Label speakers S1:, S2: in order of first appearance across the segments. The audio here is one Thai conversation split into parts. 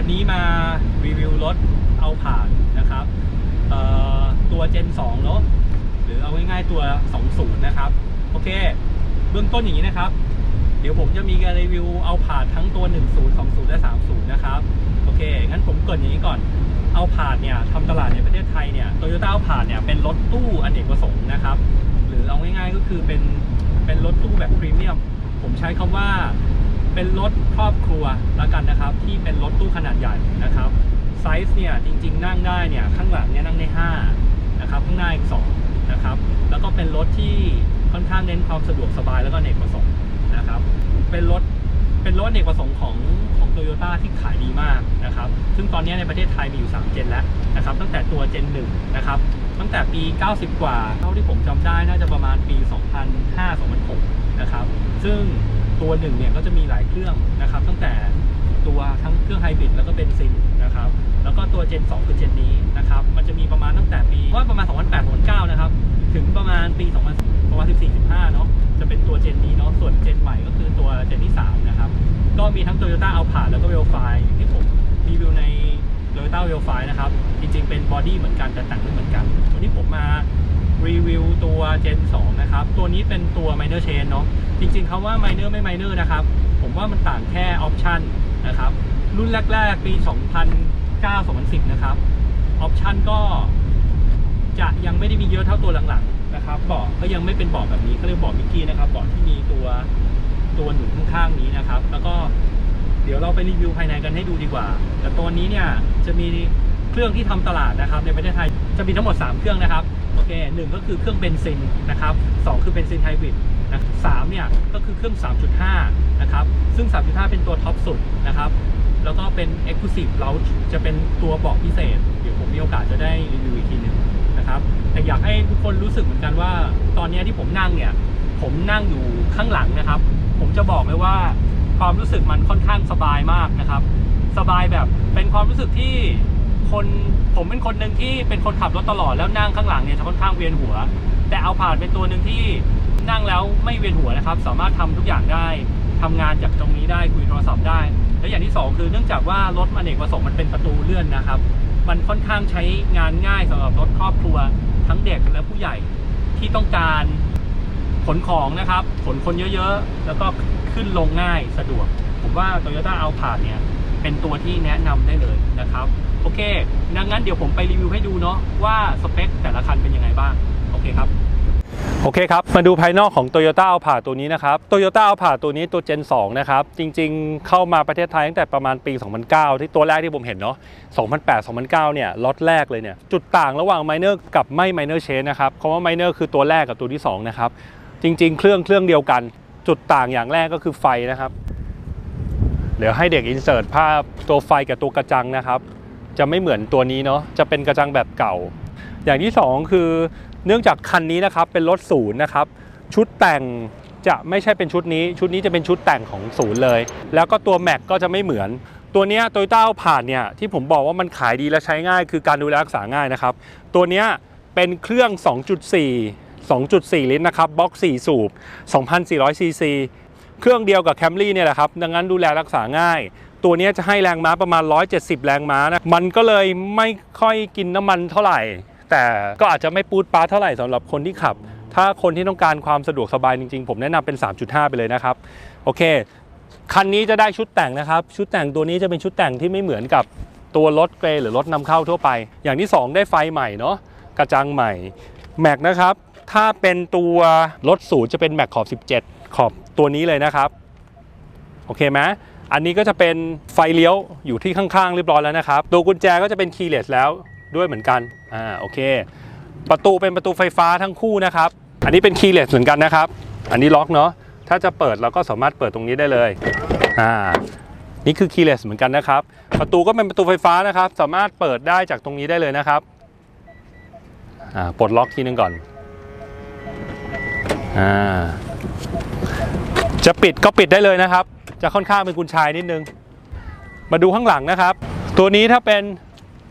S1: วันนี้มารีวิวรถเอาผ่านนะครับตัว Gen 2เนอะหรือเอาง่ายๆตัว 20 นะครับ โอเค เบื้องต้นอย่างนี้นะครับ เดี๋ยวผมจะมีการรีวิวเอาผ่านทั้งตัว 10 20 และ 30 นะครับ โอเค งั้นผมเกรินอย่างนี้ก่อนเอาผ่านเนี่ยทำตลาดในประเทศไทยเนี่ยโตโยต้าเอาผ่านเนี่ยเป็นรถตู้อเนกประสงค์นะครับ หรือเอาง่ายๆก็คือเป็นเป็นรถตู้แบบพรีเมียมผมใช้คำว่า เป็นรถครอบครัวแล้วกันนะครับ ที่เป็นรถตู้ขนาดใหญ่นะครับไซส์เนี่ยจริงๆ นั่งได้เนี่ยข้างหลังเนี่ยนั่งได้5นะครับข้างหน้าอีก2นะครับแล้วก็เป็นรถที่ค่อนข้างเน้นความสะดวกสบายแล้วก็เนกประสงค์นะครับเป็นรถเป็นรถเนกประสงค์ของของโตโยต้าที่ขายดีมากนะครับซึ่งตอนนี้ในประเทศไทยมีอยู่3เจนแล้วนะครับตั้งแต่ตัวเจน1นะครับตั้งแต่ปี 90 กว่าเท่าที่ผมจำได้น่าจะประมาณปี 2005-2006นะครับซึ่ง ตัวหนึ่งเนี่ยก็จะมีหลายเครื่องนะครับ ตั้งแต่ตัวทั้งเครื่องไฮบริดแล้วก็เบนซินนะครับแล้วก็ตัวเจน 2 คือเจนนี้นะครับมันจะมีประมาณตั้งแต่ปีว่าประมาณ 2008-2009 นะครับ ถึงประมาณปี 2000ประมาณ 14-15 เนาะจะเป็นตัวเจนนี้เนาะส่วนเจนใหม่ก็คือตัวเจนที่ 3 นะครับ ก็มีทั้ง Toyota a l p a แล้วก็ v e l f i อย่างที่ผมรีวิวใน Toyota v e l f i นะครับ จริงๆ เป็นบอดี้เหมือนกันแต่แต่งไม่เหมือนกันวันนี้ผมมา รีวิวตัว Gen 2 นะครับ ตัวนี้เป็นตัว minor Chain เนาะจริงๆคำว่า minor ไม่ minor นะครับ ผมว่ามันต่างแค่ออปชันนะครับ รุ่นแรก ๆ ปี 2009-2010 นะครับออปชันก็จะยังไม่ได้มีเยอะเท่าตัวหลังๆนะครับเบาะก็ยังไม่เป็นเบาะแบบนี้เขาเรียกเบาะมิกกี้นะครับเบาะที่มีตัวตัวหนุนข้างๆนี้นะครับ แล้วก็เดี๋ยวเราไปรีวิวภายในกันให้ดูดีกว่า แต่ตัวนี้เนี่ยจะมี เครื่องที่ทำตลาดนะครับในประเทศไทยจะมีทั้งหมด 3 เครื่องนะครับโอเคหนึ่งก็คือเครื่องเบนซินนะครับสองคือเบนซินไฮบริดนะสามเนี่ยก็คือเครื่อง 3.5 นะครับ ซึ่ง 3.5 เป็นตัวท็อปสุดนะครับ แล้วก็เป็น Exclusive Lounge จะเป็นตัวบอกพิเศษ เดี๋ยวผมมีโอกาสจะได้รีวิวอีกทีหนึ่งนะครับ แต่อยากให้ทุกคนรู้สึกเหมือนกันว่า ตอนนี้ที่ผมนั่งเนี่ย ผมนั่งอยู่ข้างหลังนะครับ ผมจะบอกเลยว่าความรู้สึกมันค่อนข้างสบายมากนะครับ สบายแบบเป็นความรู้สึกที่ คนผมเป็นคนหนึ่งที่เป็นคนขับรถตลอดแล้วนั่งข้างหลังเนี่ยจะค่อนข้างเวียนหัว แต่เอาผ่านเป็นตัวหนึ่งที่นั่งแล้วไม่เวียนหัวนะครับ สามารถทำทุกอย่างได้ทำงานจากตรงนี้ได้คุยโทรศัพท์ได้ และอย่างที่สองคือเนื่องจากว่ารถอเนกประสงค์มันเป็นประตูเลื่อนนะครับ มันค่อนข้างใช้งานง่ายสำหรับรถครอบครัว ทั้งเด็กและผู้ใหญ่ที่ต้องการขนของนะครับขนคนเยอะๆ แล้วก็ขึ้นลงง่ายสะดวก ผมว่า Toyota a l p a เนี่ยเป็นตัวที่แนะนำได้เลยนะครับ โอเคดังนั้นเดี๋ยวผมไปรีวิวให้ดูเนาะว่าสเปคแต่ละคันเป็นยังไงบ้าง โอเคครับ โอเคครับ มาดูภายนอกของ Toyota a l p a ตัวนี้นะครับ Toyota a l p a ตัวนี้ตัว Gen 2 นะครับ จริงๆ เข้ามาประเทศไทยตั้งแต่ประมาณปี 2009 ที่ตัวแรกที่ผมเห็นเนาะ 2008-2009 เนี่ยล็อตแรกเลยเนี่ย จุดต่างระหว่าง minor กับไม่ minor change นะครับคำว่า minor คือตัวแรกกับตัวที่ 2 นะครับ จริง ๆ เครื่องเครื่องเดียวกัน จุดต่างอย่างแรกก็คือไฟนะครับ เดี๋ยวให้เด็กอินเสิร์ตภาพตัวไฟกับตัวกระจังนะครับ จะไม่เหมือนตัวนี้เนาะจะเป็นกระจังแบบเก่า อย่างที่สองคือเนื่องจากคันนี้นะครับเป็นรถศูนย์นะครับชุดแต่งจะไม่ใช่เป็นชุดนี้ ชุดนี้จะเป็นชุดแต่งของศูนย์เลย แล้วก็ตัวแม็กก็จะไม่เหมือน ตัวเนี้โตโยต้าผ่านเนี่ยที่ผมบอกว่ามันขายดีและใช้ง่าย คือการดูแลรักษาง่ายนะครับ ตัวเนี้ยเป็นเครื่อง 2.4 2.4 ลิตรนะครับบล็อก 4 สูบ 2,400 ซีซี เครื่องเดียวกับ Camry เนี่ยแหละครับ ดังนั้นดูแลรักษาง่าย ตัวนี้จะให้แรงม้าประมาณ 170 แรงม้านะ มันก็เลยไม่ค่อยกินน้ำมันเท่าไหร่ แต่ก็อาจจะไม่ปูดปาเท่าไหร่สำหรับคนที่ขับ ถ้าคนที่ต้องการความสะดวกสบายจริงๆ ผมแนะนำเป็น 3.5 ไปเลยนะครับ โอเค คันนี้จะได้ชุดแต่งนะครับ ชุดแต่งตัวนี้จะเป็นชุดแต่งที่ไม่เหมือนกับตัวรถเกรหรือรถนำเข้าทั่วไป อย่างที่ 2 ได้ไฟใหม่เนาะ กระจังใหม่ แม็กนะครับ ถ้าเป็นตัวรถศูนย์จะเป็นแม็กขอบ 17 ขอบตัวนี้เลยนะครับ โอเคไหม อันนี้ก็จะเป็นไฟเลี้ยวอยู่ที่ข้างๆ เรียบร้อยแล้วนะครับ ตัวกุญแจก็จะเป็นคีย์เลสแล้วด้วยเหมือนกัน อ่า โอเค ประตูเป็นประตูไฟฟ้าทั้งคู่นะครับ อันนี้เป็นคีย์เลสเหมือนกันนะครับ อันนี้ล็อกเนาะ ถ้าจะเปิดเราก็สามารถเปิดตรงนี้ได้เลย อ่า นี่คือคีย์เลสเหมือนกันนะครับ ประตูก็เป็นประตูไฟฟ้านะครับ สามารถเปิดได้จากตรงนี้ได้เลยนะครับ อ่า ปลดล็อกทีนึงก่อน อ่า จะปิดก็ปิดได้เลยนะครับ จะค่อนข้างเป็นกุญชายนิดนึง มาดูข้างหลังนะครับ ตัวนี้ถ้าเป็น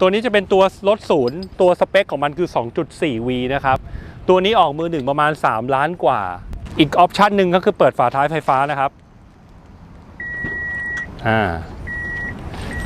S1: ตัวนี้จะเป็นตัวรถศูนย์ตัวสเปคของมันคือ 2.4V นะครับ ตัวนี้ออกมือหนึ่งประมาณ 3 ล้านกว่า อีกออปชันหนึ่งก็คือเปิดฝาท้ายไฟฟ้านะครับอ่า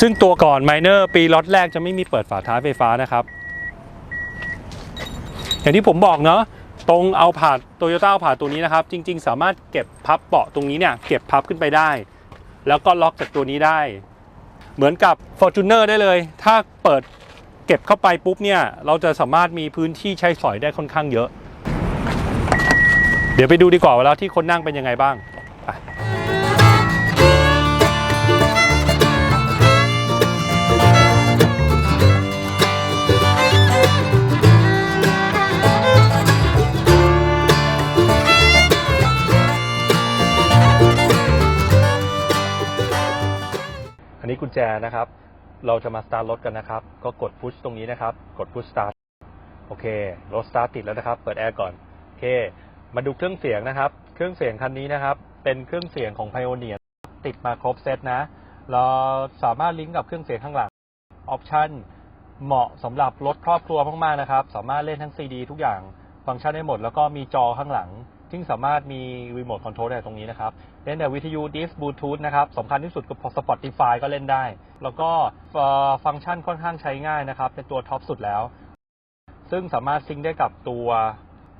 S1: ซึ่งตัวก่อนไมเนอร์ปีล็อตแรกจะไม่มีเปิดฝาท้ายไฟฟ้านะครับ อย่างที่ผมบอกเนาะ ตรงเอาผาดโตโยต้าเอาผาดตัวนี้นะครับ จริง ๆ สามารถเก็บพับเบาะตรงนี้เนี่ยเก็บพับขึ้นไปได้ แล้วก็ล็อกจากตัวนี้ได้ เหมือนกับ Fortuner ได้เลย ถ้าเปิดเก็บเข้าไปปุ๊บเนี่ยเราจะสามารถมีพื้นที่ใช้สอยได้ค่อนข้างเยอะ เดี๋ยวไปดูดีกว่าว่าแล้วที่คนนั่งเป็นยังไงบ้าง ไปอันะครับ เราจะมาสตาร์ทรถกันนะครับ ก็กดพุชตรงนี้นะครับ กดพุชสตาร์ทโอเค รถสตาร์ทติดแล้วนะครับ เปิดแอร์ก่อน โอเค มาดูเครื่องเสียงนะครับ เครื่องเสียงคันนี้นะครับ เป็นเครื่องเสียงของ Pioneer ติดมาครบเซตนะ เราสามารถลิงก์กับเครื่องเสียงข้างหลัง ออปชันเหมาะสำหรับรถครอบครัวมากๆนะครับ สามารถเล่นทั้ง CD ทุกอย่าง ฟังก์ชันได้หมด แล้วก็มีจอข้างหลัง ซึ่งสามารถมีรีโมทคอนโทรลได้ตรงนี้นะครับ เล่นแต่วิทยุดิสบลูทูธนะครับสำคัญที่สุดก็ Spotify ก็เล่นได้ แล้วก็ฟังก์ชันค่อนข้างใช้ง่ายนะครับ เป็นตัวท็อปสุดแล้ว ซึ่งสามารถซิงได้กับตัว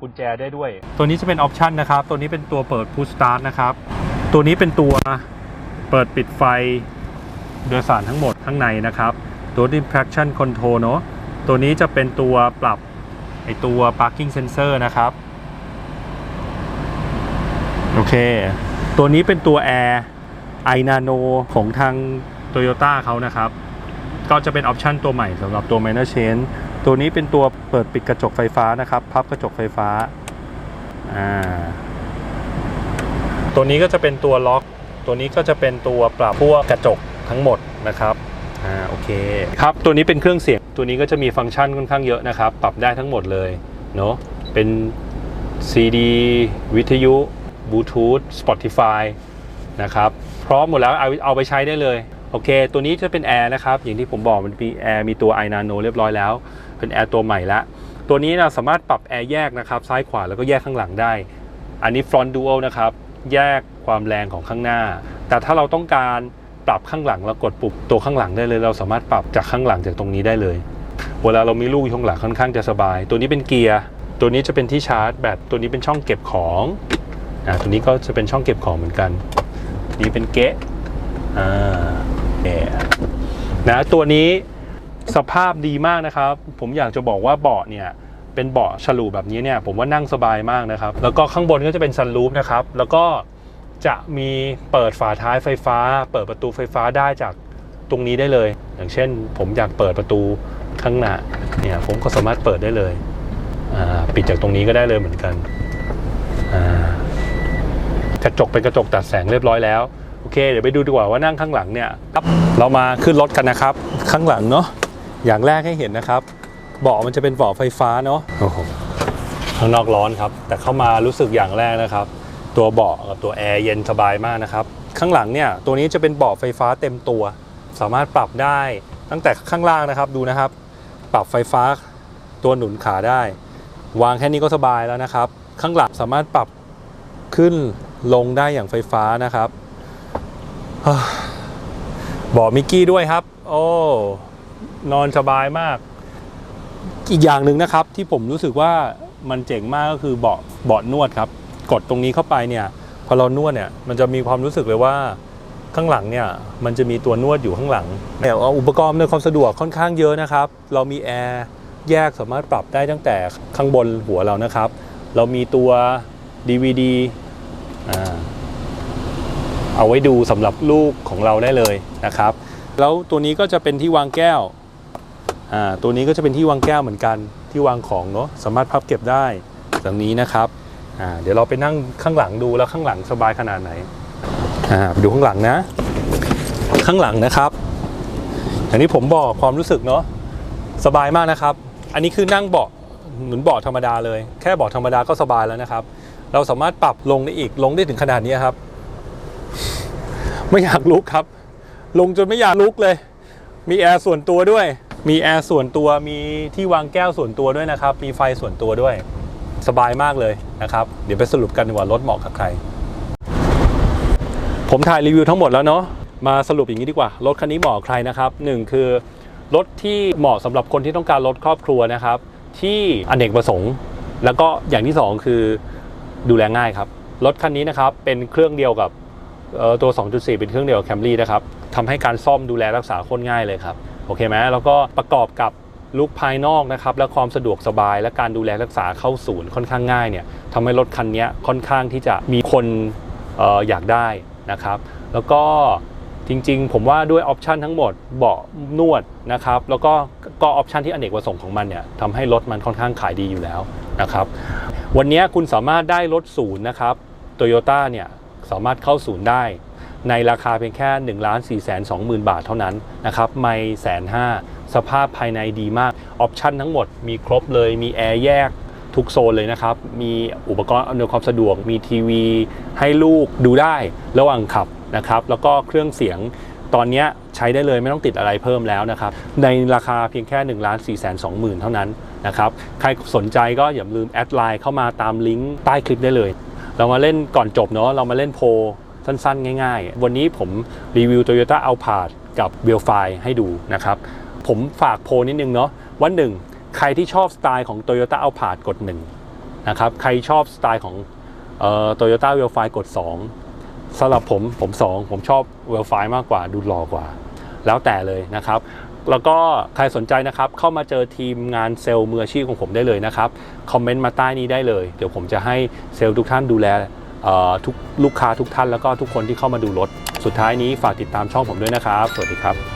S1: กุญแจได้ด้วย ตัวนี้จะเป็นออปชันนะครับ ตัวนี้เป็นตัวเปิด Push Start นะครับ ตัวนี้เป็นตัวเปิดปิดไฟโดยสารทั้งหมดข้างในนะครับ ตัวนี้ traction control เนอะตัวนี้จะเป็นตัวปรับไอตัว parking sensor นะครับ โอเค ตัวนี้เป็นตัว Air i Nano ของทาง Toyota เขานะครับ ก็จะเป็นออปชันตัวใหม่สำหรับตัว minor change ตัวนี้เป็นตัวเปิดปิดกระจกไฟฟ้านะครับ พับกระจกไฟฟ้าอ่าตัวนี้ก็จะเป็นตัวล็อก ตัวนี้ก็จะเป็นตัวปรับพวกกระจกทั้งหมดนะครับอ่าโอเคครับตัวนี้เป็นเครื่องเสียง ตัวนี้ก็จะมีฟังก์ชันค่อนข้างเยอะนะครับ ปรับได้ทั้งหมดเลยเนอะเป็น CD วิทยุ บลูทูธ Spotify นะครับ พร้อมหมดแล้วเอาเอาไปใช้ได้เลย โอเค ตัวนี้จะเป็นแอร์นะครับ อย่างที่ผมบอกมันมีแอร์มีตัว i nano เรียบร้อยแล้ว เป็นแอร์ตัวใหม่ละ ตัวนี้เราสามารถปรับแอร์แยกนะครับ ซ้ายขวาแล้วก็แยกข้างหลังได้ อันนี้ front dual นะครับ แยกความแรงของข้างหน้า แต่ถ้าเราต้องการปรับข้างหลังเรากดปุ่มตัวข้างหลังได้เลย เราสามารถปรับจากข้างหลังจากตรงนี้ได้เลย เวลาเรามีลูกอยู่ข้างหลังค่อนข้างจะสบาย ตัวนี้เป็นเกียร์ ตัวนี้จะเป็นที่ชาร์จแบต ตัวนี้เป็นช่องเก็บของ อ่าตัวนี้ก็จะเป็นช่องเก็บของเหมือนกัน นี่เป็นเกะอ่าแอร์นะตัวนี้สภาพดีมากนะครับ ผมอยากจะบอกว่าเบาะเนี่ยเป็นเบาะฉลูแบบนี้เนี่ยผมว่านั่งสบายมากนะครับ แล้วก็ข้างบนก็จะเป็นซันรูฟนะครับ แล้วก็จะมีเปิดฝาท้ายไฟฟ้า เปิดประตูไฟฟ้าได้จากตรงนี้ได้เลย อย่างเช่น ผมอยากเปิดประตูข้างหน้าเนี่ยผมก็สามารถเปิดได้เลยอ่าปิดจากตรงนี้ก็ได้เลยเหมือนกันอ่า กระจกเป็นกระจกตัดแสงเรียบร้อยแล้ว โอเค เดี๋ยวไปดูดีกว่าว่านั่งข้างหลังเนี่ยครับเรามาขึ้นรถกันนะครับ ข้างหลังเนาะอย่างแรกให้เห็นนะครับ เบาะมันจะเป็นเบาะไฟฟ้าเนาะโอ้โหข้างนอกร้อนครับ แต่เข้ามารู้สึกอย่างแรกนะครับ ตัวเบาะกับตัวแอร์เย็นสบายมากนะครับ ข้างหลังเนี่ยตัวนี้จะเป็นเบาะไฟฟ้าเต็มตัว สามารถปรับได้ตั้งแต่ข้างล่างนะครับดูนะครับ ปรับไฟฟ้าตัวหนุนขาได้ วางแค่นี้ก็สบายแล้วนะครับ ข้างหลังสามารถปรับขึ้น ลงได้อย่างไฟฟ้านะครับฮ่าบอกมิกกี้ด้วยครับ โอ้นอนสบายมาก อีกอย่างหนึ่งนะครับที่ผมรู้สึกว่ามันเจ๋งมากก็คือเบาะเบาะนวดครับ กดตรงนี้เข้าไปเนี่ยพอเรานวดเนี่ยมันจะมีความรู้สึกเลยว่าข้างหลังเนี่ยมันจะมีตัวนวดอยู่ข้างหลังแต่ว่าอุปกรณ์ในความสะดวกค่อนข้างเยอะนะครับ เรามีแอร์แยกสามารถปรับได้ตั้งแต่ข้างบนหัวเรานะครับ เรามีตัว DVD เอาไว้ดูสำหรับลูกของเราได้เลยนะครับ แล้วตัวนี้ก็จะเป็นที่วางแก้ว ตัวนี้ก็จะเป็นที่วางแก้วเหมือนกันที่วางของเนาะสามารถพับเก็บได้ตรงนี้นะครับเดี๋ยวเราไปนั่งข้างหลังดูแล้วข้างหลังสบายขนาดไหนไปดูข้างหลังนะ ข้างหลังนะครับอย่างที่ผมบอกความรู้สึกเนาะสบายมากนะครับ อันนี้คือนั่งเบาะเหมือนเบาะธรรมดาเลย แค่เบาะธรรมดาก็สบายแล้วนะครับ เราสามารถปรับลงได้อีกลงได้ถึงขนาดนี้ครับ ไม่อยากลุกครับ ลงจนไม่อยากลุกเลย มีแอร์ส่วนตัวด้วย มีแอร์ส่วนตัวมีที่วางแก้วส่วนตัวด้วยนะครับ มีไฟส่วนตัวด้วย สบายมากเลยนะครับ เดี๋ยวไปสรุปกันดีกว่ารถเหมาะกับใคร ผมถ่ายรีวิวทั้งหมดแล้วเนาะมาสรุปอย่างนี้ดีกว่า รถคันนี้เหมาะใครนะครับหนึ่งคือรถที่เหมาะสำหรับคนที่ต้องการรถครอบครัวนะครับ ที่อเนกประสงค์ แล้วก็อย่างที่สองคือ ดูแลง่ายครับ รถคันนี้นะครับเป็นเครื่องเดียวกับออตัว 2.4 เป็นเครื่องเดียวกับ Camry นะครับทำให้การซ่อมดูแลรักษาโคตรง่ายเลยครับ โอเคไหมแล้วก็ประกอบกับลุคภายนอกนะครับและความสะดวกสบาย และการดูแลรักษาเข้าศูนย์ค่อนข้างง่ายเนี่ยทำให้รถคันนี้ค่อนข้างที่จะมีคนอออยากได้นะครับ แล้วก็จริงๆ ผมว่าด้วยออปชันทั้งหมดเบาะนวดนะครับ แล้วก็ก็ออปชันที่อเนกประสงค์ของมันเนี่ยทำให้รถมันค่อนข้างขายดีอยู่แล้ว นะครับ วันนี้คุณสามารถได้รถศูนย์นะครับโตโยต้าเนี่ยสามารถเข้าศูนย์ได้ในราคาเพียงแค่1นึ่งล้านสี่แสนสองหมื่นบาทเท่านั้นนะครับ ไม่แสนห้าสภาพภายในดีมาก ออปชันทั้งหมดมีครบเลย มีแอร์แยกทุกโซนเลยนะครับ มีอุปกรณ์อำนวยความสะดวก มีทีวีให้ลูกดูได้ระหว่างขับนะครับ แล้วก็เครื่องเสียงตอนนี้ใช้ได้เลยไม่ต้องติดอะไรเพิ่มแล้วนะครับ ในราคาเพียงแค่1นึ่งล้านสี่แสนสองหมื่นเท่านั้น นะครับ ใครสนใจก็อย่าลืมแอดไลน์เข้ามาตามลิงก์ใต้คลิปได้เลย เรามาเล่นก่อนจบเนาะเรามาเล่นโพสั้นๆ ง่าย ๆ วันนี้ผมรีวิว Toyota a l p a r d กับ w e l f i ให้ดูนะครับ ผมฝากโพนิดนึงเนาะวันหนึ่งใครที่ชอบสไตล์ของ Toyota a l p a r d กด1นะครับใครชอบสไตล์ของเอ่อ Toyota w e l f i กด 2สำหรับผมผม 2 ผมชอบ w e l f i มากกว่าดูหล่อกว่า แล้วแต่เลยนะครับ แล้วก็ใครสนใจนะครับ เข้ามาเจอทีมงานเซลล์มืออาชีพของผมได้เลยนะครับ คอมเมนต์มาใต้นี้ได้เลย เดี๋ยวผมจะให้เซลล์ทุกท่านดูแลทุกลูกค้าทุกท่านแล้วก็ทุกคนที่เข้ามาดูรถ สุดท้ายนี้ฝากติดตามช่องผมด้วยนะครับ สวัสดีครับ